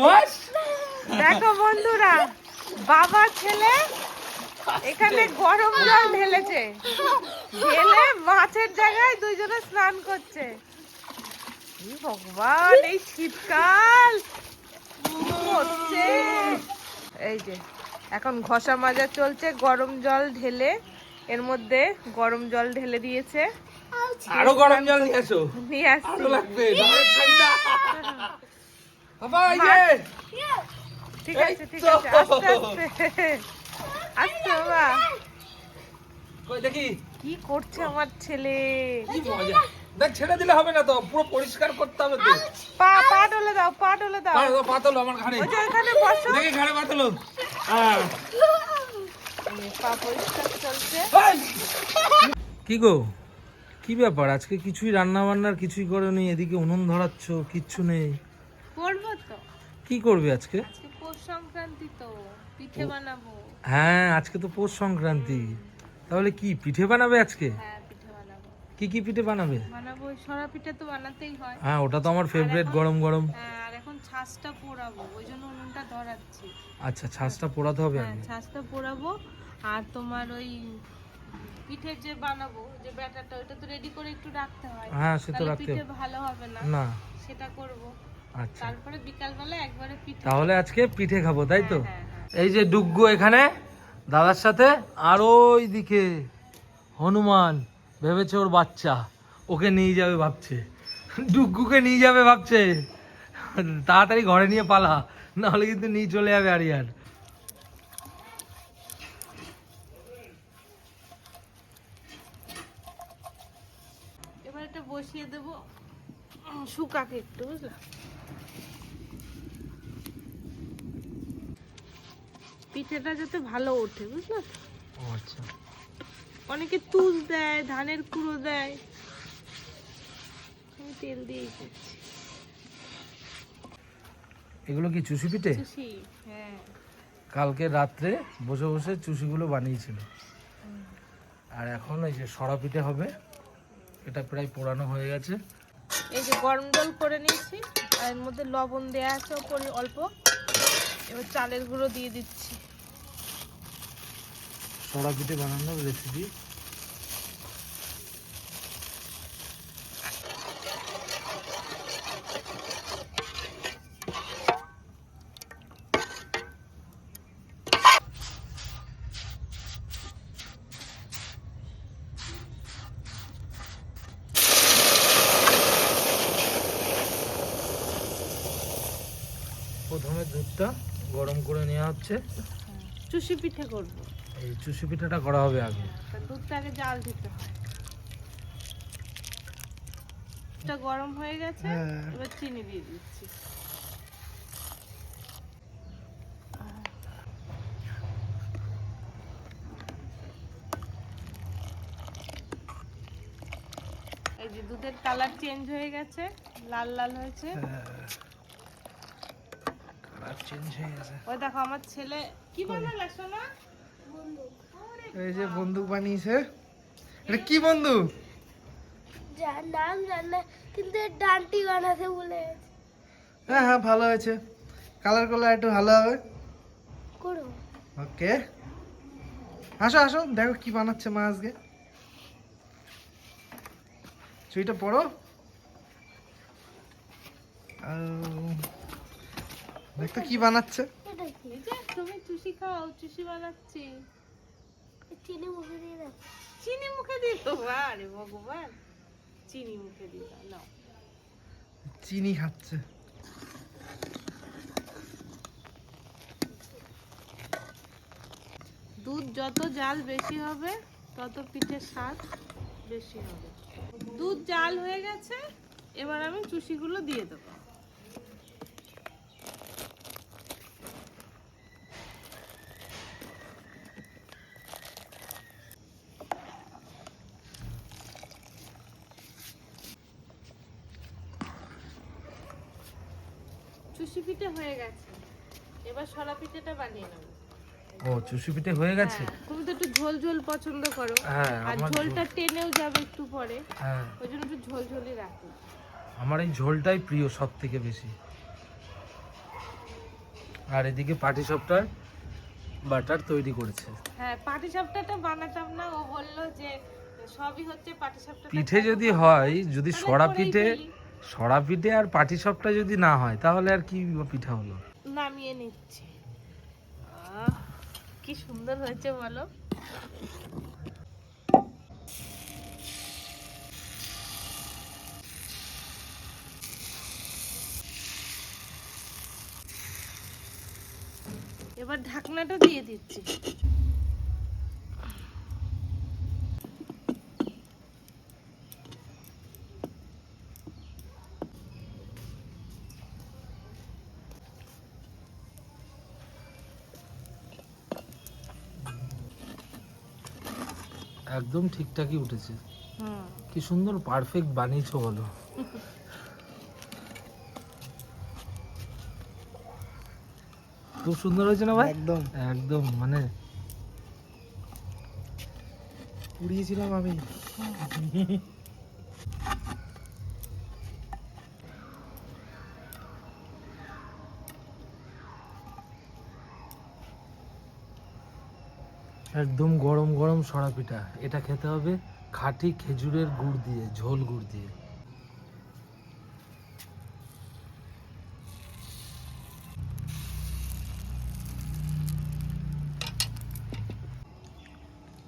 বস দেখো বন্ধুরা বাবা ছেলে এখানে গরম জল ঢেলেছে। ঢেলে মাছের জায়গায় দুইজনে স্নান করছে। ভগবান এই শীতকাল হচ্ছে। এই যে এখন ঘষা মাজা চলছে গরম জল ঢেলে এর মধ্যে গরম জল ঢেলে দিয়েছে। আরও গরম জল নিয়ে আসো। নিয়ে আরও লাগবে। ঠান্ডা। বাবা এই ঠিক আছে ঠিক আছে আস্তে আস্তে। আস্তে বাবা। কই দেখি। কি করছে আমার ছেলে? কি মজা। দেখ ছেড়ে দিলে হবে না তো পুরো পরিষ্কার করতে হবে তো। পা পা ডলে দাও পা ডলে দাও। পাতলো পাতলো আমার ঘাড়ে। ওই যে ওখানে বসো। দেখি ঘাড়ে পাতলো হ্যাঁ পা পরিষ্কার চলছে। কি গো? কি ব্যাপার? আজকে কিছুই রান্না বান্নার কিছুই করনি এদিকে উনুন ধরাচ্ছ কিচ্ছু নেই। করব তো। কি করবে আজকে? আজকে পৌষ সংক্রান্তি তো পিঠে বানাবো। হ্যাঁ আজকে তো পৌষ সংক্রান্তি। তাহলে কি পিঠে বানাবে আজকে? হ্যাঁ পিঠে বানাবো। কি কি পিঠে বানাবে? বানাবো ওই সরা পিঠে তো বানাতেই হয়। হ্যাঁ ওটা তো আমার ফেভারিট গরম গরম। হ্যাঁ আর এখন ছাঁচটা পোড়াবো ওই জন্য উনুনটা ধরাচ্ছি। আচ্ছা ছাঁচটা পোড়াতে হবে হ্যাঁ আগে? ছাঁচটা পোড়াবো আর তোমার ওই পিঠের যে বানাবো যে ব্যাটারটা ওটা তো রেডি করে একটু রাখতে হয়। হ্যাঁ সে তো তাহলে রাখতে পিঠে ভালো হবে না। না। সেটা করব। আচ্ছা। তারপরে বিকালবেলা একবারে পিঠে তাহলে আজকে পিঠে খাব তাই তো? হ্যাঁ হ্যাঁ এই যে ডুগ্গু এখানে দাদার সাথে আর ওই দিকে হনুমান ভেবেছে ওর বাচ্চা ওকে নিয়ে যাবে ভাবছে। ডুগ্গুকে নিয়ে যাবে ভাবছে। তাড়াতাড়ি ঘরে নিয়ে পালা নাহলে কিন্তু নিয়ে চলে যাবে আরিয়ান। এবার এটা বসিয়ে দেব। শুকাকে একটু বুঝলা? পিঠেটা যাতে ভালো ওঠে বুঝলা আচ্ছা। অনেকে তুষ দেয় ধানের কুড়ো দেয়। আমি তেল করছি এগুলো কি চুষি পিঠে? হ্যাঁ। কালকে রাত্রে বসে বসে চুষিগুলো বানিয়েছিল। আর এখন এই যে সরা পিঠে হবে এটা প্রায় পোড়ানো হয়ে গেছে। এই যে গরম জল করে নিয়েছি, আর এর মধ্যে লবণ দেওয়া আছে ওপরে অল্প। এবার চালের গুঁড়ো দিয়ে দিচ্ছি। সরা পিঠে বানানোর রেসিপি দুধটা গরম করে নেওয়া হচ্ছে। চুষি পিঠে করব। এই চুষি পিঠাটা করা হবে আগে। দুধটা আগে জাল দিতে হয়। দুধটা গরম হয়ে গেছে হ্যাঁ। এবার চিনি দিয়ে দিচ্ছি। এই যে দুধের কালার চেঞ্জ হয়ে গেছে লাল লাল হয়েছে। কালার চেঞ্জ হয়ে গেছে। ওই দেখো আমার ছেলে কি বানালে সোনা? এই যে বন্দুক বানিয়েছে। এটা কি বন্দুক? যার নাম জানে কিন্তু এর ডানটি বানাতে ভুলে গেছে। হ্যাঁ হ্যাঁ ভালো হয়েছে। কালার করলে একটু ভালো হবে। করো। ওকে আসো আসো দেখো কি বানাচ্ছে মা আজকে। চুইটা পড়ো দেখতো কি বানাচ্ছে? তুমি চুষি খাও চুষি বানাচ্ছি। চিনি মুখে দিয়ে দাও। চিনি মুখে দিত আরে ভগবান। চিনি মুখে দিত নাও। চিনি খাচ্ছে। দুধ যত জাল বেশি হবে তত পিঠের স্বাদ বেশি হবে। দুধ জাল হয়ে গেছে এবার আমি চুষিগুলো দিয়ে দেবো। চুষি পিঠে হয়ে গেছে। এবার সরা পিঠেটা বানিয়ে নেব। ও চুষি পিঠে হয়ে গেছে? হ্যাঁ, তুমি তো একটু ঝোল ঝোল পছন্দ করো। হ্যাঁ আর ঝোলটা টেনেও যাবে একটু পরে। হ্যাঁ। ওই জন্য একটু ঝোল ঝোলই রাখি। আমার এই ঝোলটাই প্রিয় সব থেকে বেশি। আর এদিকে পাটি সপটার বাটার তৈরি করেছে। হ্যাঁ পাটি পাটিসাপটাটা বানাতাম না। ও বলল যে সবই হচ্ছে পাটিসাপটা পিঠে যদি হয় যদি সরা পিঠে সরা পিঠে আর পাটি সবটা যদি না হয়, তাহলে আর কি পিঠা হলো? নামিয়ে নিচ্ছি। কি সুন্দর হয়েছে বলো। এবার ঢাকনাটা দিয়ে দিচ্ছি। একদম ঠিকঠাকই উঠেছে। কি সুন্দর পারফেক্ট বানিয়েছো বলো। খুব সুন্দর হয়েছে না ভাই? একদম। একদম মানে উড়িয়েছিলাম আমি। একদম গরম গরম সরা পিঠা এটা খেতে হবে খাঁটি খেজুরের গুড় দিয়ে, ঝোল গুড় দিয়ে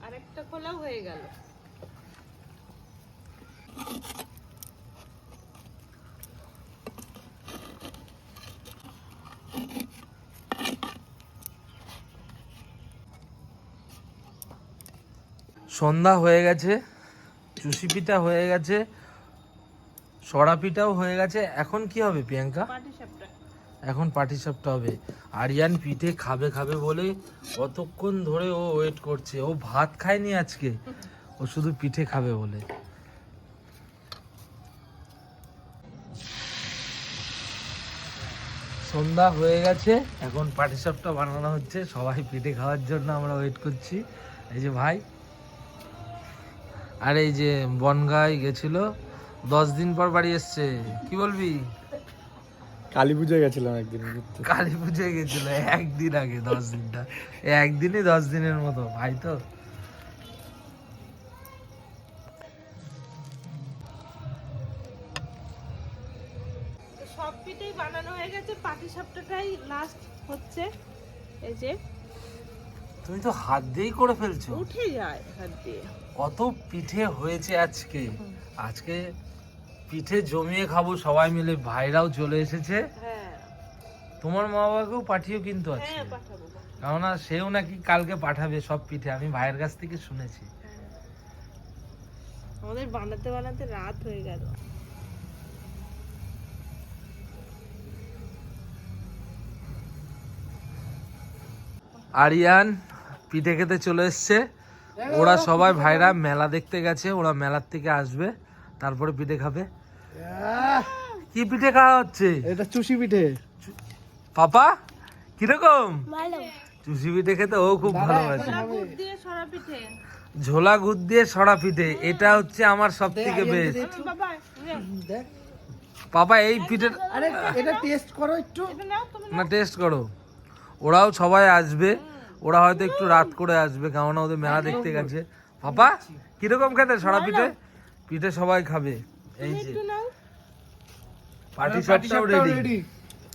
আরেকটা খোলাও হয়ে গেল সন্ধ্যা হয়ে গেছে চুষি পিঠা হয়ে গেছে সরা পিঠাও হয়ে গেছে। এখন কি হবে প্রিয়াঙ্কা? এখন পাটিসাপটা হবে। আরিয়ান পিঠে খাবে খাবে বলে কতক্ষণ ধরে ও ওয়েট করছে। ও ভাত খায়নি আজকে। ও শুধু পিঠে খাবে বলে। সন্ধ্যা হয়ে গেছে। এখন পাটিসাপটা বানানো হচ্ছে। সবাই পিঠে খাওয়ার জন্য আমরা ওয়েট করছি। এই যে ভাই আর এই যে বনগাই গেছিল দশ দিন পর বাড়ি এসছে। কি বলবি? কালী পুজোয় গেছিলাম একদিন কালী পুজোয় গেছিল একদিন আগে দশ দিনটা। একদিনই দশ দিনের মতো ভাই তো। সব পিঠেই বানানো হয়ে গেছে পাটিসাপটাটাই লাস্ট হচ্ছে। এই যে তুমি তো হাত দিয়েই করে ফেলছো। উঠে যায় হাত দিয়ে। কত পিঠে হয়েছে আজকে। আজকে পিঠে জমিয়ে খাব সবাই মিলে ভাইরাও চলে এসেছে। হ্যাঁ। তোমার মা বাবাকেও পাঠিয়েও কিন্তু আছে হ্যাঁ। কেননা সেও নাকি কালকে পাঠাবে সব পিঠে আমি ভাইয়ের কাছ থেকে শুনেছি। আমাদের বানাতে বানাতে রাত হয়ে গেল। আরিয়ান পিঠে খেতে চলে এসছে। ওরা সবাই ভাইরা মেলা দেখতে গেছে ওরা মেলার থেকে আসবে তারপরে পিঠে খাবে। কি পিঠে খাওয়া হচ্ছে? এটা চুষি পিঠে। পাপা কীরকম? ভালো। চুষি পিঠে খেতে ও খুব ভালোবাসে। ছোলা গুড় দিয়ে সরা পিঠে ঝোলা গুড় দিয়ে সরা পিঠে এটা হচ্ছে আমার সব থেকে বেস্ট বাবা নে, দেখ। পাপা এই পিঠে এটা টেস্ট করো একটু। না টেস্ট করো। ওরাও সবাই আসবে। ওরা হয়তো একটু রাত করে আসবে কেননা ওদের মেলা দেখতে গেছে। পাপা কীরকম খেতে? সরা পিঠে? পিঠে সবাই খাবে। এই যে। পাটি সবটাও রেডি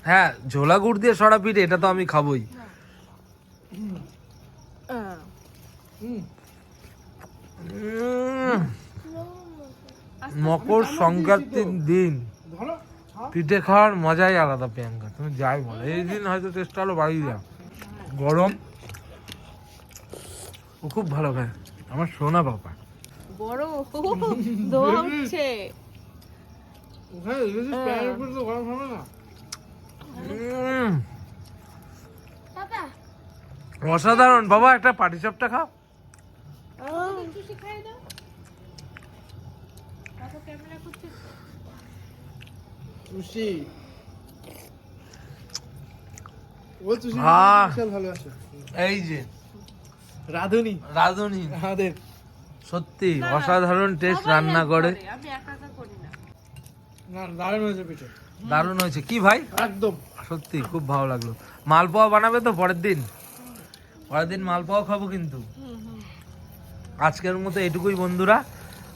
হ্যাঁ ঝোলা গুড় দিয়ে সরা পিঠে এটা তো আমি খাবোই। মকর সংক্রান্তির দিন। পিঠে খাওয়ার মজাই আলাদা প্রিয়াঙ্কা। তুমি যাই বলো এই দিন হয়তো টেস্ট আরও বাড়িয়ে যাও গরম ও খুব ভালো খায় আমার সোনা বাবা। গরম ধোয়া উম, পাপা অসাধারণ। বাবা একটা পাটি সাপটা খাও। এই যে। রাধুনি। রাঁধুনি? আমাদের। সত্যি অসাধারণ টেস্ট রান্না করে। আমি একা একা করি না। না দারুণ হয়েছে পিঠে। দারুণ হয়েছে। কি ভাই? একদম। সত্যি খুব ভালো লাগল। মালপোয়া বানাবে তো পরের দিন? পরের দিন মালপোয়া খাব কিন্তু। আজকের মতো এটুকুই বন্ধুরা।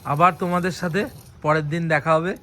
আবার তোমাদের সাথে পরের দিন দেখা হবে।